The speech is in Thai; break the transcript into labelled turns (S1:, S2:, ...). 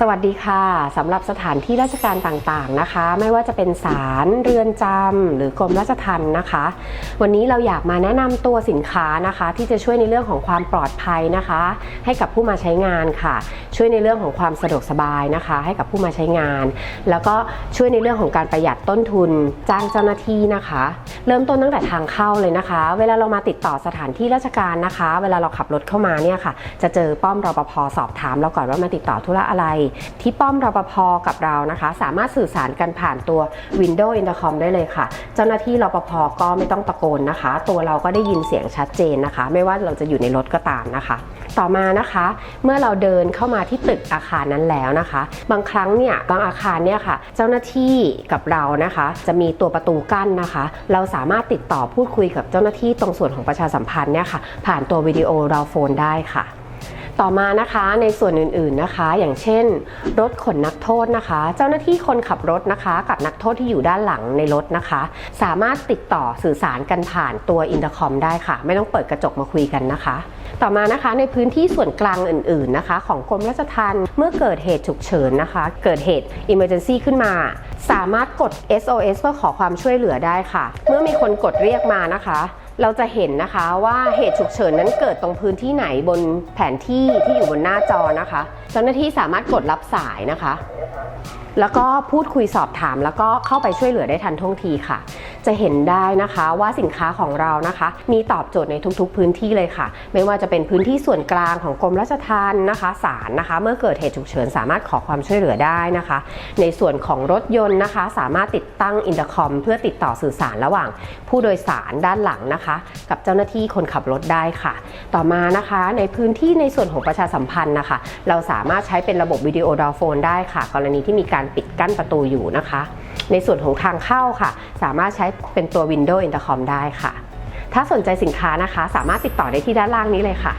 S1: สวัสดีค่ะสำหรับสถานที่ราชการต่างๆนะคะ ไม่ว่าจะเป็นศาลเรือนจำหรือกรมราชทัณฑ์นะคะ วันนี้เราอยากมาแนะนำตัวสินค้านะคะ ที่จะช่วยในเรื่องของความปลอดภัยนะคะ ให้กับผู้มาใช้งานค่ะ ช่วยในเรื่องของความสะดวกสบายนะคะ ให้กับผู้มาใช้งาน แล้วก็ช่วยในเรื่องของการประหยัดต้นทุนจ้างเจ้าหน้าที่นะคะ เริ่มต้นตั้งแต่ทางเข้าเลยนะคะ เวลาเรามาติดต่อสถานที่ราชการนะคะ เวลาเราขับรถเข้ามาเนี่ยค่ะ จะเจอป้อมรปภสอบถามเราก่อนว่ามาติดต่อธุระอะไรที่ป้อมรปภกับเรานะคะ สามารถสื่อสารกันผ่านตัว Windows Intercom ได้เลยค่ะ เจ้าหน้าที่รปภก็ไม่ต้องตะโกนนะคะ ตัวเราก็ได้ยินเสียงชัดเจนนะคะ ไม่ว่าเราจะอยู่ในรถก็ตามนะคะ ต่อมานะคะ เมื่อเราเดินเข้ามาที่ตึกอาคารนั้นแล้วนะคะ บางครั้งเนี่ยบางอาคารเนี่ยค่ะ เจ้าหน้าที่กับเรานะคะ จะมีตัวประตูกั้นนะคะ เราสามารถติดต่อพูดคุยกับเจ้าหน้าที่ตรงส่วนของประชาสัมพันธ์เนี่ยค่ะผ่านตัววิดีโอเราโฟนได้ค่ะ ต่อมานะคะในส่วนอื่นๆนะคะ อย่างเช่น รถขนนักโทษนะคะ เจ้าหน้าที่คนขับรถนะคะ กับนักโทษที่อยู่ด้านหลังในรถนะคะ สามารถติดต่อสื่อสารกันผ่านตัวอินเตอร์คอมได้ค่ะ ไม่ต้องเปิดกระจกมาคุยกันนะคะ ต่อมานะคะในพื้นที่ส่วนกลางอื่นๆนะคะ ของกรมราชทัณฑ์เมื่อเกิดเหตุฉุกเฉินนะคะ เกิดเหตุ Emergency ขึ้นมา สามารถกด SOS เพื่อขอความช่วยเหลือได้ค่ะ เมื่อมีคนกดเรียกมานะคะ เราจะเห็นนะคะว่าเหตุฉุกเฉินนั้นเกิดตรงพื้นที่ไหนบนแผนที่ที่อยู่บนหน้าจอนะคะ เจ้าหน้าที่สามารถกดรับสายนะคะ แล้วก็พูดคุยสอบถาม แล้วก็เข้าไปช่วยเหลือได้ทันท่วงทีค่ะ จะเห็นได้นะคะว่าสินค้าของเรานะคะ มีตอบโจทย์ในทุกๆ พื้นที่เลยค่ะ ไม่ว่าจะเป็นพื้นที่ส่วนกลางของกรมราชทัณฑ์นะคะศาลนะคะ เมื่อเกิดเหตุฉุกเฉินสามารถขอความช่วยเหลือได้นะคะ ในส่วนของรถยนต์นะคะ สามารถติดตั้งอินเตอร์คอม เพื่อติดต่อสื่อสารระหว่าง ผู้โดยสารด้านหลังนะคะกับเจ้าหน้าที่คนขับรถได้ค่ะ ต่อมานะคะในพื้นที่ในส่วนของประชาสัมพันธ์นะคะ เราสามารถใช้เป็นระบบวิดีโอดอลโฟนได้ค่ะ กรณีที่มีการปิดกั้นประตูอยู่นะคะ ในส่วนของทางเข้าค่ะ สามารถใช้เป็นตัว Windows Intercom ได้ค่ะ ถ้าสนใจสินค้านะคะ สามารถติดต่อได้ที่ด้านล่างนี้เลยค่ะ